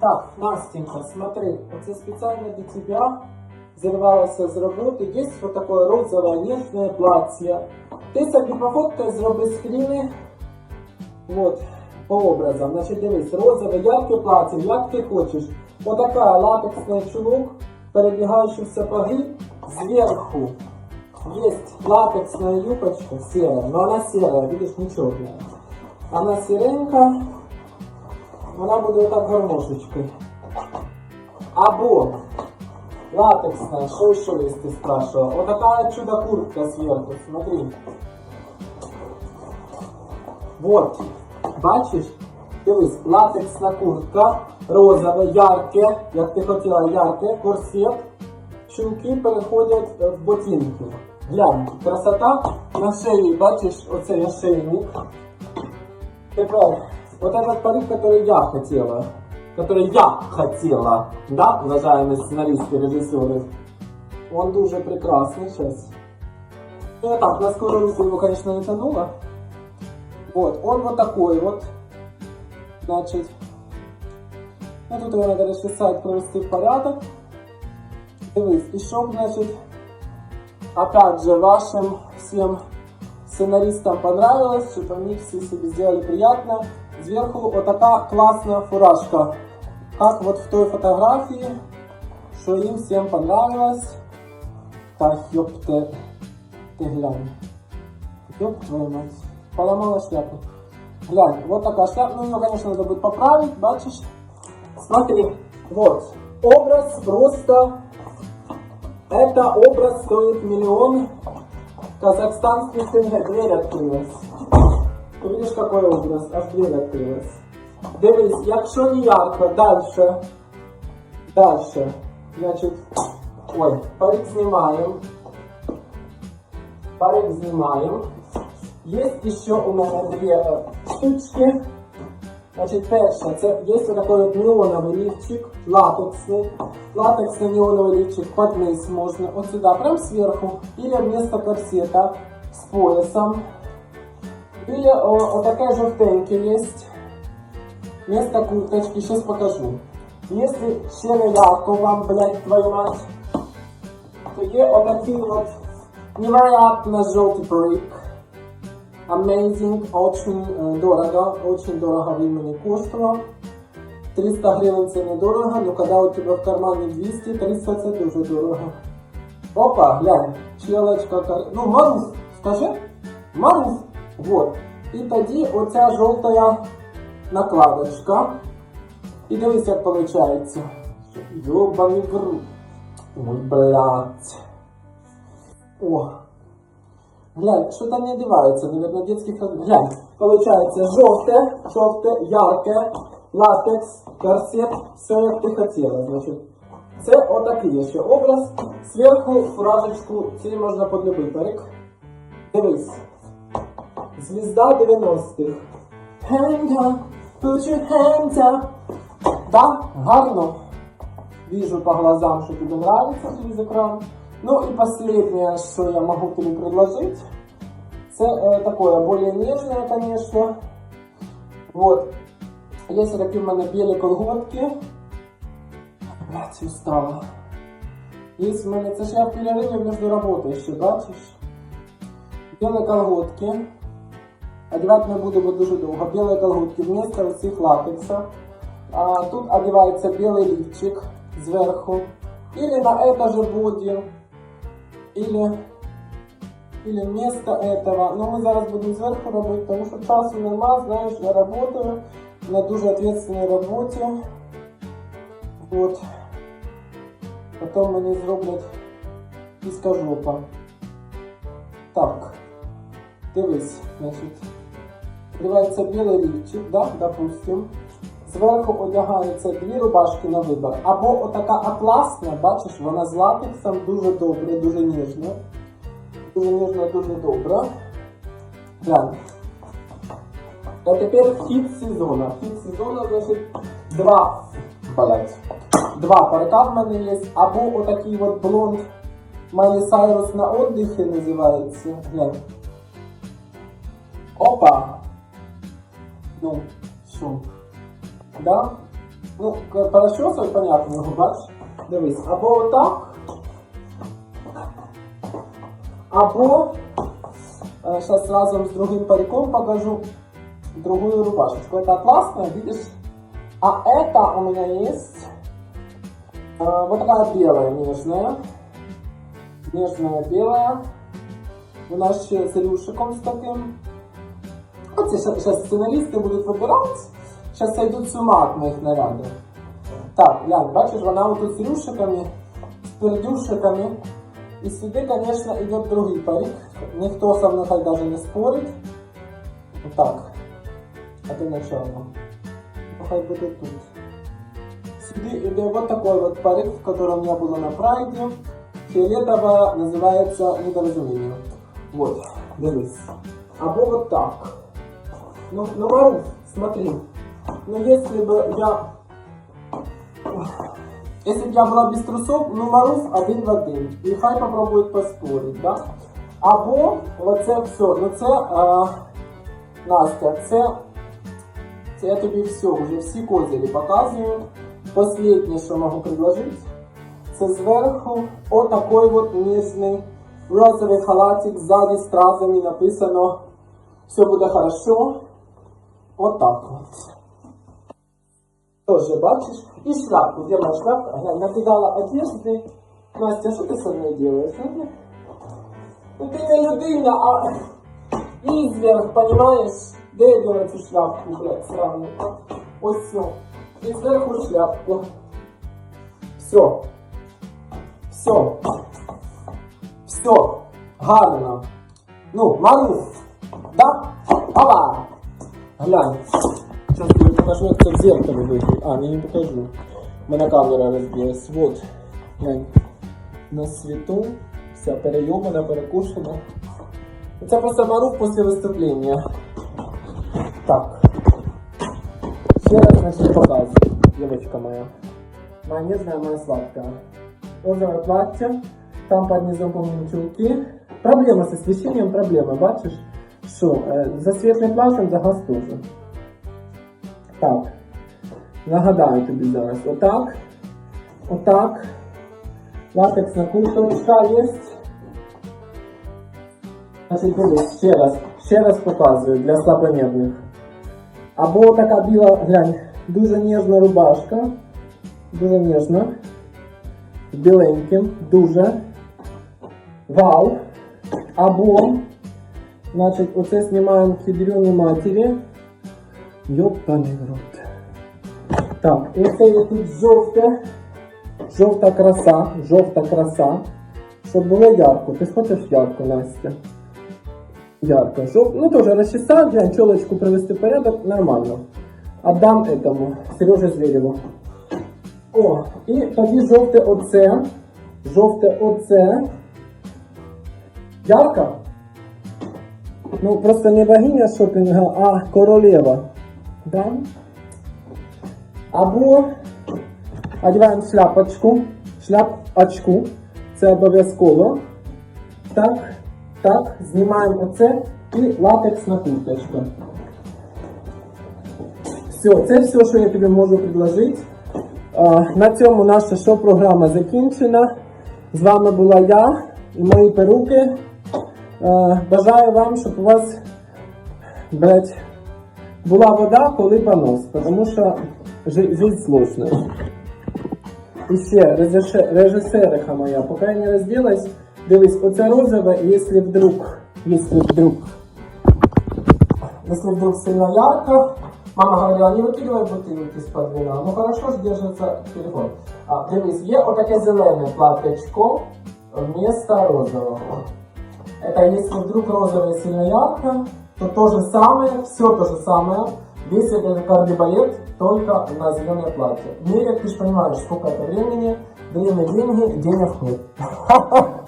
Так, Настенька, смотри, оце специально для тебя зірвалася з роботи. Є вот такое розовое нежное платье. Ти собі пофоткай, зроби скріни. Вот, по образам. Значить, дивись, розове, ярке платье, як ти хочеш. Вот такая латексный чулок, перебегающий в сапоги, сверху есть латексная юбочка серая, но она серая, видишь, не черная. Она серенькая, вона буде так гармошечкою. Або латексная, что еще есть, ты спрашивал? Вот такая чудо-куртка сверху, смотри. Вот, бачиш? Дивись, латексна куртка, розове, ярке, як ти хотіла, ярке, корсет, чулки переходять в ботинки. Глянь, красота на шиї, бачиш, оце ошейник. Тепер, вот этот парик, который я хотела, который я хотела, да, уважаемые сценаристы, режиссеры, он дуже прекрасный сейчас. Ну, я так, на скорую руку его, конечно, натянула. Вот, он вот такой вот. Значит, ну тут его надо расчесать, привести в порядок. Дивись, і щоб, значить, опять же, вашим всем сценаристам понравилось, чтобы они все себе сделали приятно. Сверху вот такая классная фуражка. Как вот в той фотографии, что им всем понравилось. Так, ёпте, ты глянь. Ёб твою мать. Поломала шляпу. Глянь, вот такая шляпа. Ну, ее, конечно, надо будет поправить, бачишь? Смотри, вот. Образ просто... Это образ стоит миллион казахстанских тенге. Дверь открылась. Ты видишь, какой образ? Аж дверь открылась. Дивись, якщо не ярко, дальше. Дальше. Значит, ой, парик снимаем. Парик снимаем. Есть еще у меня две э, штучки. Значить, перше, це є ось такий от неоновий лівчик, латексний. Латексний неоновий лівчик під низ можна. От сюди, прям сверху. Или вместо корсета с поясом. Или о, вот такая жовтенький есть. Вместо курточки, сейчас покажу. Если ще не ярко вам, блядь, твою мать, то є отакий от невероятно жовтий парик. Amazing, очень е, дорого, очень дорого він мені коштував. 300 гривень це недорого, но коли у тебе в кармані 200, 300 це дуже дорого. Опа, глянь, челочка, ну Маруф, скажи, Маруф, вот. І тоді оця жовта накладочка. І дивись, як виходить. Йобаний рот. Ой, блядь. О, Глянь, что там не одевается, наверное, детских раз- Глянь, получается желтое, желтое, яркое, латекс, корсет, все як ти хотіла. Значить, це отакий ще образ. Зверху фуражечку, ці можна парик. Дивись. Звізда 90-х. Hand up, put your hands up. Да, гарно. Вижу по глазам, что тебе нравится через экран. Ну и последнее, что я могу тебе предложить, это э, такое более нежное, конечно. Вот. Есть такие у меня белые колготки. Блять, устала. Есть у меня, це ж я в перерыве между работой еще, бачишь? Белые колготки. Одевать не буду, бо дуже довго. Белые колготки вместо всех латекса. А, тут одевается белый лифчик сверху. Или на это же боди. Или, или вместо этого. Но мы зараз будем сверху робити, тому що часу нема, знаєш, я работаю на дуже ответственной роботі. Вот. Потом мені зроблять піска жопа. Так. Дивись, значить. Одягається білий лівчик, да, допустим. Зверху одягаються дві рубашки на вибір. Або отака атласна, бачиш, вона з латексом дуже добре, дуже ніжна. Дуже ніжна, дуже добра. Глянь. А тепер хід сезону. Хід сезону, значить, два, блять, два парика в мене є. Або отакий от блонд Майли Сайрус на отдихі називається. Глянь. Опа! Ну, що? Да? Ну, перечосуй, понятно, його бачиш. Дивись, або отак. Або сейчас разом с другим париком покажу другую рубашечку. Это атласная, видишь? А это у меня есть э, вот такая белая, нежная. Нежная белая. Нас ще з рюшиком з таким. Оце зараз сценаристи будуть вибирати. Зараз сойдуть з ума от моїх нарядів. Так, глянь, бачиш, вона отут з рюшиками, з пердюшиками. І сюди, звісно, йде другий парик. Ніхто со мною хай даже не спорить. Так. А ти на чому? Ну, хай буде тут. Сюди йде вот такой вот парик, в котором я была на прайде. Фиолетовая называется недоразумение. Вот, дивись. Або вот так. Ну, ну, Маруф, смотри. Ну, если бы я... Если бы я была без трусов, ну, Маруф один в один. І хай попробують поспорить, да? Або оце все. Ну, це, е, Настя, це, це я тобі все, вже всі козирі показую. Последнє, що можу предложити, це зверху отакой вот ніжний розовий халатик, ззаді стразами написано все буде хорошо. Отак от. Тоже бачиш? І шляпку, де моя шляпка? Глянь, накидала одежди. Настя, що ти со мною делаєш? Ну, ти- Ну ти не людина, а ізверг, понимаєш? Де я діла цю шляпку, блядь, срану? Ось все. І зверху шляпку. Все. Все. Все. Гарно. Ну, Маруф. Да? Опа! Глянь. Сейчас тебе покажу, як це в зеркалі виглядає. А, я не покажу. У мене камера розбилась. Вот. Глянь. На світу. Вся перейобана, перекушена. Це просто Маруф після виступлення. Так. Ще раз, значит, показываю. Девочка моя. Моя нежная, моя сладкая. Розовое платье. Там под низом, по-моему, чулки. Проблема с освещением, проблема, бачиш? Що, е, за світлим платьем, за газ теж. Так. Нагадаю тобі зараз. Отак. Отак. Латексна курточка є. Значить, дивись, ще раз. Ще раз показую для слабонервних. Або така біла, глянь, дуже ніжна рубашка. Дуже ніжна. Біленьким, дуже. Вау. Або, значить, оце знімаємо хідрюні матері. Йопаний в рот. Так, і це є тут жовте. Жовта краса, жовта краса. Щоб було ярко. Ти хочеш ярко, Настя? Ярко. Жов... Ну тоже расчесать, глянь, челочку привести в порядок, нормально. Отдам этому, Сереже Звереву. О, і тоді жовте оце. Жовте оце. Ярко? Ну, просто не богиня шопінга, а королева. Да? Або одягаємо шляпочку. Шляпочку. Це обов'язково. Так, так, знімаємо оце і латексна курточка. Все, це все, що я тобі можу предложити. На цьому наша шоу-програма закінчена. З вами була я і мої перуки. А, Бажаю вам, щоб у вас блядь, була вода, коли понос, тому що жи- жизнь сложна. І ще режисе- режисериха моя, поки я не розділась, дивись, оце розове, і якщо вдруг, якщо вдруг, если вдруг сильно ярко, мама говорила, не выкидывай бутылки из-под вина. Ну хорошо ж держится телефон. А, дивись, є отаке зелене платьечко вместо розового. Это если вдруг розовое сильно ярко, то то же самое, все то же самое, весь этот кардибалет только на зеленое платье. Мерят, ты же понимаешь, сколько это времени, время, деньги, денег нет.